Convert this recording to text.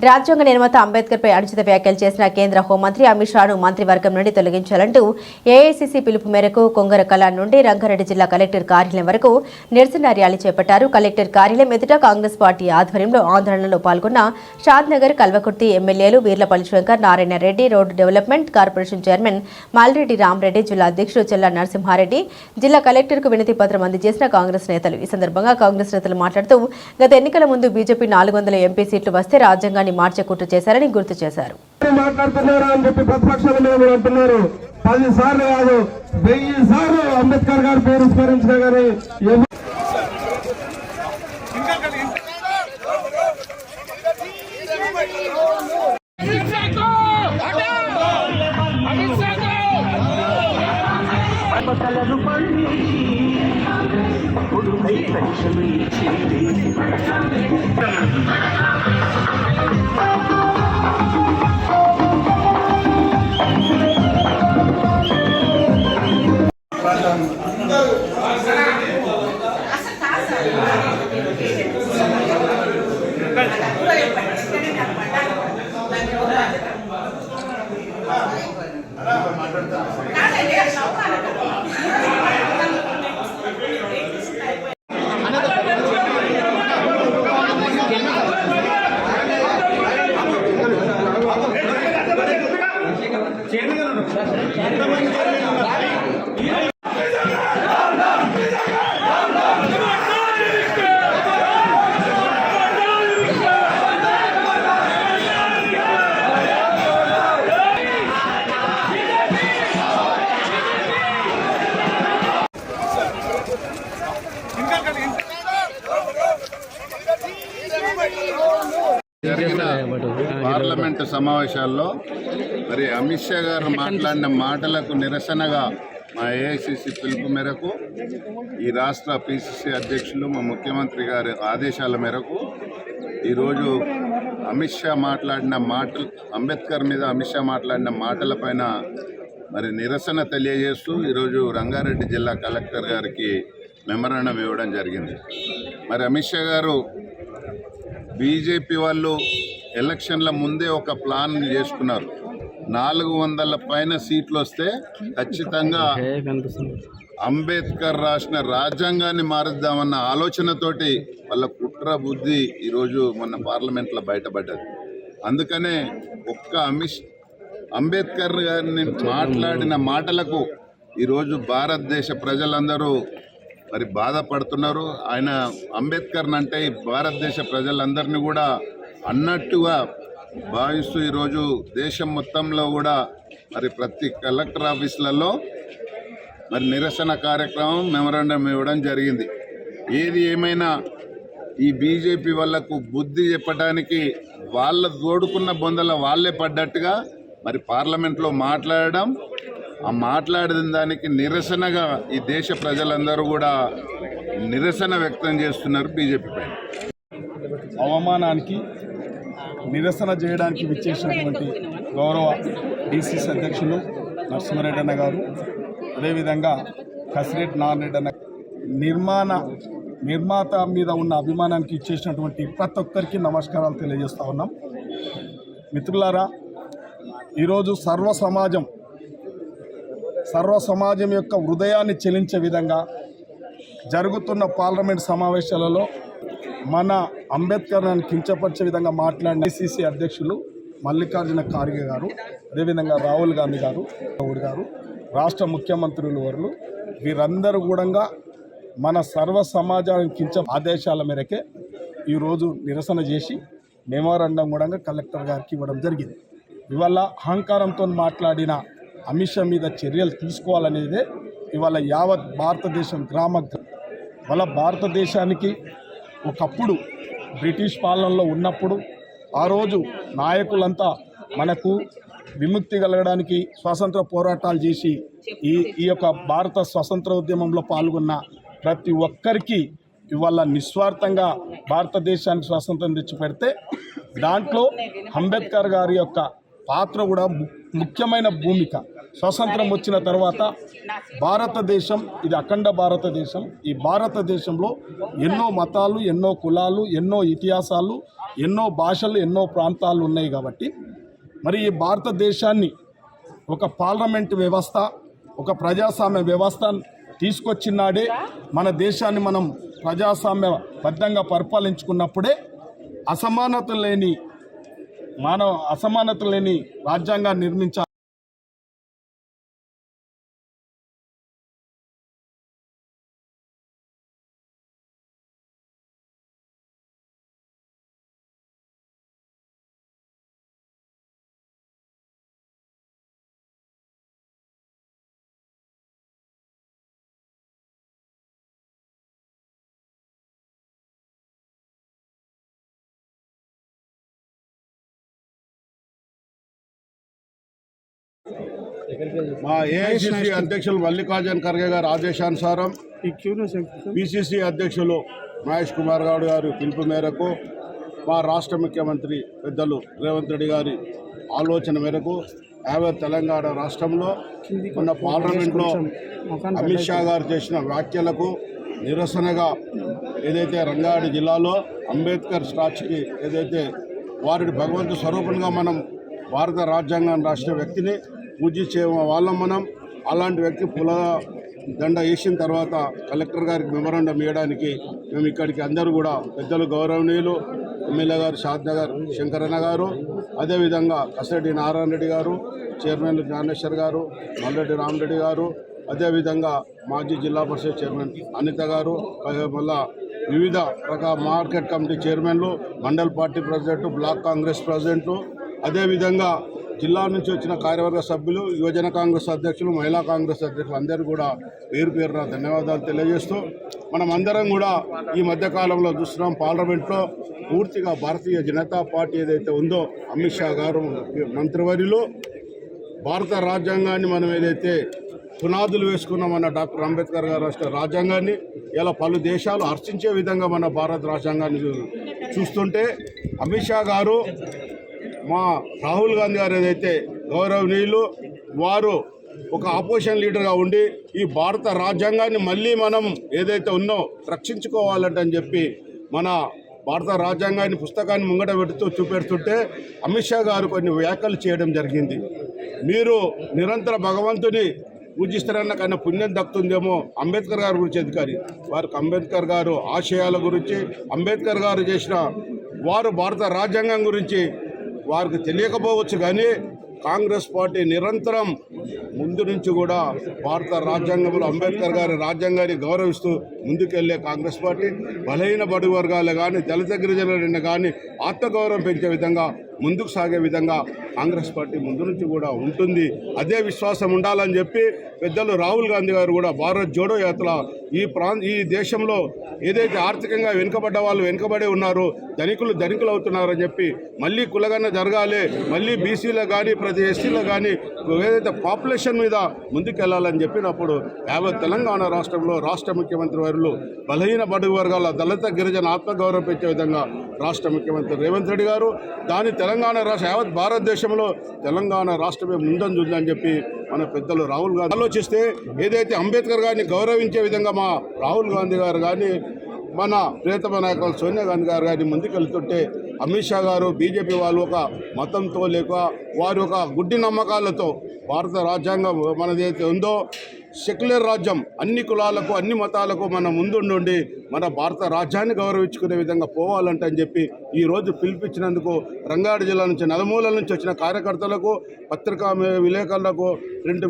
రాజ్యాంగ నిర్మాత అంబేద్కర్పై అనుచిత వ్యాఖ్యలు చేసిన కేంద్ర హోంమంత్రి అమిత్ షాను మంత్రివర్గం నుండి తొలగించాలంటూ ఏఐసీసీ పిలుపు మేరకు కొంగర కళ నుండి రంగారెడ్డి జిల్లా కలెక్టర్ కార్యాలయం వరకు నిరసన ర్యాలీ చేపట్టారు. కలెక్టర్ కార్యాలయం ఎదుట కాంగ్రెస్ పార్టీ ఆధ్వర్యంలో ఆందోళనలో పాల్గొన్న షాద్ నగర్ కల్వకుర్తి ఎమ్మెల్యేలు Veerlapally Shankar Narayana Reddy road development corporation chairman Malireddy Ramareddy జిల్లా అధ్యక్షుడు చెల్లా నరసింహారెడ్డి జిల్లా కలెక్టర్కు వినతి పత్రం అందజేసిన కాంగ్రెస్ నేతలు. ఈ సందర్భంగా కాంగ్రెస్ నేతలు మాట్లాడుతూ గత ఎన్నికల ముందు బీజేపీ నాలుగు వందల ఎంపీ సీట్లు వస్తే రాజ్యాంగాన్ని మార్చే కుట్ర చేశారని గుర్తు చేశారు. మాట్లాడుతున్నారు అని చెప్పి ప్రతిపక్షాల అంటున్నారు. పది సార్లు కాదు వెయ్యి సార్లు అంబేద్కర్ గారి పేరు స్మరించినా గానీ ఎవరు జరిగిన పార్లమెంటు సమావేశాల్లో మరి అమిత్ షా గారు మాట్లాడిన మాటలకు నిరసనగా మా ఏఐసిసి పిలుపు మేరకు ఈ రాష్ట్ర పిసిసి అధ్యక్షులు మా ముఖ్యమంత్రి గారి ఆదేశాల మేరకు ఈరోజు అమిత్ షా మాట్లాడిన మాటలు అంబేద్కర్ మీద అమిత్ షా మాట్లాడిన మాటలపైన మరి నిరసన తెలియజేస్తూ ఈరోజు రంగారెడ్డి జిల్లా కలెక్టర్ గారికి మెమరాండం ఇవ్వడం జరిగింది. మరి అమిత్ షా గారు బీజేపీ వాళ్ళు ఎలక్షన్ల ముందే ఒక ప్లాన్ చేసుకున్నారు. నాలుగు వందల పైన సీట్లు వస్తే ఖచ్చితంగా అంబేద్కర్ రాసిన రాజ్యాంగాన్ని మారుద్దామన్న ఆలోచనతోటి వాళ్ళ కుట్ర బుద్ధి ఈరోజు మొన్న పార్లమెంట్లో బయటపడ్డది. అందుకనే ఒక్క అమిత్ అంబేద్కర్ గారిని మాట్లాడిన మాటలకు ఈరోజు భారతదేశ ప్రజలందరూ మరి బాధపడుతున్నారు. ఆయన అంబేద్కర్ అంటే భారతదేశ ప్రజలందరినీ కూడా అన్నట్టుగా భావిస్తూ ఈరోజు దేశం మొత్తంలో కూడా మరి ప్రతి కలెక్టర్ ఆఫీసులలో మరి నిరసన కార్యక్రమం మెమరాండం ఇవ్వడం జరిగింది. ఏది ఏమైనా ఈ బీజేపీ వాళ్ళకు బుద్ధి చెప్పడానికి వాళ్ళ తోడుకున్న బొందల వాళ్ళే పడ్డట్టుగా మరి పార్లమెంట్లో మాట్లాడడం ఆ మాట్లాడిన దానికి నిరసనగా ఈ దేశ ప్రజలందరూ కూడా నిరసన వ్యక్తం చేస్తున్నారు బీజేపీ పైన. అవమానానికి నిరసన చేయడానికి విచ్చేసినటువంటి గౌరవ డిసిసి అధ్యక్షులు నరసింహారెడ్డి అన్న గారు అదేవిధంగా కసిరెడ్డి నారాయణ అన్న నిర్మాణ నిర్మాత మీద ఉన్న అభిమానానికి ఇచ్చేసినటువంటి ప్రతి ఒక్కరికి నమస్కారాలు తెలియజేస్తూ ఉన్నాం. మిత్రులారా ఈరోజు సర్వ సమాజం సర్వ సమాజం యొక్క హృదయాన్ని చెలించే విధంగా జరుగుతున్న పార్లమెంట్ సమావేశాలలో మన అంబేద్కర్ని కించపరిచే విధంగా మాట్లాడిన ఐసీసీ అధ్యక్షులు మల్లికార్జున ఖార్గే గారు అదేవిధంగా రాహుల్ గాంధీ గారు గౌడ్ గారు రాష్ట్ర ముఖ్యమంత్రులు వారు వీరందరూ కూడా మన సర్వ సమాజానికి కించ ఆదేశాల మేరకే ఈరోజు నిరసన చేసి మెమోరాండం కూడా కలెక్టర్ గారికి ఇవ్వడం జరిగింది. ఇవాళ అహంకారంతో మాట్లాడిన అమిత్ షా మీద చర్యలు తీసుకోవాలనేదే ఇవాళ యావత్ భారతదేశం గ్రామ వాళ్ళ భారతదేశానికి ఒకప్పుడు బ్రిటిష్ పాలనలో ఉన్నప్పుడు ఆ రోజు నాయకులంతా మనకు విముక్తి కలగడానికి స్వాతంత్ర పోరాటాలు చేసి ఈ ఈ యొక్క భారత స్వతంత్ర ఉద్యమంలో పాల్గొన్న ప్రతి ఒక్కరికి ఇవాళ నిస్వార్థంగా భారతదేశానికి స్వాతంత్రం తెచ్చిపెడితే దాంట్లో అంబేద్కర్ గారి యొక్క పాత్ర కూడా ము- ముఖ్యమైన భూమిక. స్వతంత్రం వచ్చిన తర్వాత భారతదేశం ఇది అఖండ భారతదేశం. ఈ భారతదేశంలో ఎన్నో మతాలు ఎన్నో కులాలు ఎన్నో ఇతిహాసాలు ఎన్నో భాషలు ఎన్నో ప్రాంతాలు ఉన్నాయి కాబట్టి మరి ఈ భారతదేశాన్ని ఒక పార్లమెంట్ వ్యవస్థ ఒక ప్రజాస్వామ్య వ్యవస్థ తీసుకొచ్చినాడే మన దేశాన్ని మనం ప్రజాస్వామ్య బద్ధంగా పరిపాలించుకున్నప్పుడే అసమానత లేని మానవ అసమానత లేని రాజ్యాంగాన్ని నిర్మించాలి. మా ఏఐసిసి అధ్యక్షులు మల్లికార్జున ఖర్గే గారి ఆదేశానుసారం పిసిసి అధ్యక్షులు మహేష్ కుమార్ గౌడ్ గారు పిలుపు మేరకు మా రాష్ట్ర ముఖ్యమంత్రి పెద్దలు రేవంత్ రెడ్డి గారి ఆలోచన మేరకు యావత్ తెలంగాణ రాష్ట్రంలో ఉన్న పార్లమెంట్లో అమిత్ షా గారు చేసిన వ్యాఖ్యలకు నిరసనగా ఏదైతే రంగారెడ్డి జిల్లాలో అంబేద్కర్ స్టాచ్యూకి ఏదైతే వారి భగవంతు స్వరూపంగా మనం భారత రాజ్యాంగాన్ని రాసిన వ్యక్తిని పూజించే వాళ్ళం మనం. అలాంటి వ్యక్తి పుల దండ వేసిన తర్వాత కలెక్టర్ గారికి మెమరాండం ఇవ్వడానికి మేము ఇక్కడికి అందరూ కూడా పెద్దలు గౌరవనీయులు ఎమ్మెల్యే గారు షాద్ నగర్ శంకరన్న గారు అదేవిధంగా కసిరెడ్డి నారాయణ రెడ్డి గారు చైర్మన్ జ్ఞానేశ్వర్ గారు మల్లెడ్డి రామరెడ్డి గారు అదేవిధంగా మాజీ జిల్లా పరిషత్ చైర్మన్ అనిత గారు మళ్ళా వివిధ రకాల మార్కెట్ కమిటీ చైర్మన్లు mandal party president block Congress ప్రెసిడెంట్లు అదేవిధంగా జిల్లా నుంచి వచ్చిన కార్యవర్గ సభ్యులు యువజన కాంగ్రెస్ అధ్యక్షులు మహిళా కాంగ్రెస్ అధ్యక్షులు అందరూ కూడా పేరు పేరున ధన్యవాదాలు తెలియజేస్తూ మనం అందరం కూడా ఈ మధ్యకాలంలో చూస్తున్నాం పార్లమెంట్లో పూర్తిగా భారతీయ జనతా పార్టీ ఏదైతే ఉందో అమిత్ షా గారు మంత్రివర్యులు భారత రాజ్యాంగాన్ని మనం ఏదైతే పునాదులు వేసుకున్నామన్న డాక్టర్ అంబేద్కర్ గారు రాష్ట్ర రాజ్యాంగాన్ని ఇలా పలు దేశాలు హర్షించే విధంగా మన భారత రాజ్యాంగాన్ని చూ- చూస్తుంటే అమిత్ షా గారు మా రాహుల్ గాంధీ గారు ఏదైతే గౌరవనీయులు వారు ఒక ఆపోజిషన్ లీడర్గా ఉండి ఈ భారత రాజ్యాంగాన్ని మళ్ళీ మనం ఏదైతే ఉన్నో రక్షించుకోవాలంటని అని చెప్పి మన భారత రాజ్యాంగాన్ని పుస్తకాన్ని ముంగట పెడుతూ చూపెడుతుంటే అమిత్ షా గారు కొన్ని వ్యాఖ్యలు చేయడం జరిగింది. మీరు నిరంతర భగవంతుని పూజిస్తారన్న కన్నా పుణ్యం దక్కుతుందేమో అంబేద్కర్ గారి గురించి అధికారి. వారికి అంబేద్కర్ గారు ఆశయాల గురించి అంబేద్కర్ గారు చేసిన వారు భారత రాజ్యాంగం గురించి వారికి తెలియకపోవచ్చు కానీ కాంగ్రెస్ పార్టీ నిరంతరం ముందు నుంచి కూడా భారత రాజ్యాంగంలో అంబేద్కర్ గారి రాజ్యాంగాన్ని గౌరవిస్తూ ముందుకెళ్ళే కాంగ్రెస్ పార్టీ బలహీన బడుగు వర్గాలు కానీ దళిత గిరిజనులను కానీ ఆత్మగౌరవం పెంచే విధంగా ముందుకు సాగే విధంగా కాంగ్రెస్ పార్టీ ముందు నుంచి కూడా ఉంటుంది. అదే విశ్వాసం ఉండాలని చెప్పి పెద్దలు రాహుల్ గాంధీ గారు కూడా భారత్ జోడో యాత్ర ఈ ప్రాంత ఈ దేశంలో ఏదైతే ఆర్థికంగా వెనుకబడ్డ వాళ్ళు వెనుకబడి ఉన్నారో ధనికులు ధనికులు అవుతున్నారని చెప్పి మళ్ళీ కులగన్న జరగాలి మళ్ళీ బీసీలో కానీ ప్రతి ఎస్సీలో కానీ ఏదైతే పాపులేషన్ మీద ముందుకెళ్ళాలని చెప్పినప్పుడు యావత్ తెలంగాణ రాష్ట్రంలో రాష్ట్ర ముఖ్యమంత్రి వారిలో బలహీన బడుగు వర్గాల దళిత గిరిజన ఆత్మగౌరవం పెంచే విధంగా రాష్ట్ర ముఖ్యమంత్రి రేవంత్ రెడ్డి గారు దాని తెలంగాణ రాష్ట్ర యావత్ భారతదేశంలో తెలంగాణ రాష్ట్రమే ముందంజుందని చెప్పి మన పెద్దలు రాహుల్ గాంధీ ఆలోచిస్తే ఏదైతే అంబేద్కర్ గారిని గౌరవించే విధంగా మా రాహుల్ గాంధీ గారు కానీ మన ప్రియతమ నాయకులు సోనియా గాంధీ గారు కానీ ముందుకెళ్తుంటే అమిత్ షా గారు బీజేపీ వాళ్ళు ఒక మతంతో లేక వారి ఒక గుడ్డి నమ్మకాలతో భారత రాజ్యాంగం మనదైతే ఉందో సెక్యులర్ రాజ్యం. అన్ని కులాలకు అన్ని మతాలకు మన ముందుండి మన భారత రాజ్యాన్ని గౌరవించుకునే విధంగా పోవాలంటే అని చెప్పి ఈ రోజు పిలిపించినందుకు రంగారెడ్డి జిల్లా నుంచి నలుమూలల నుంచి వచ్చిన కార్యకర్తలకు పత్రికా విలేకరులకు రెండు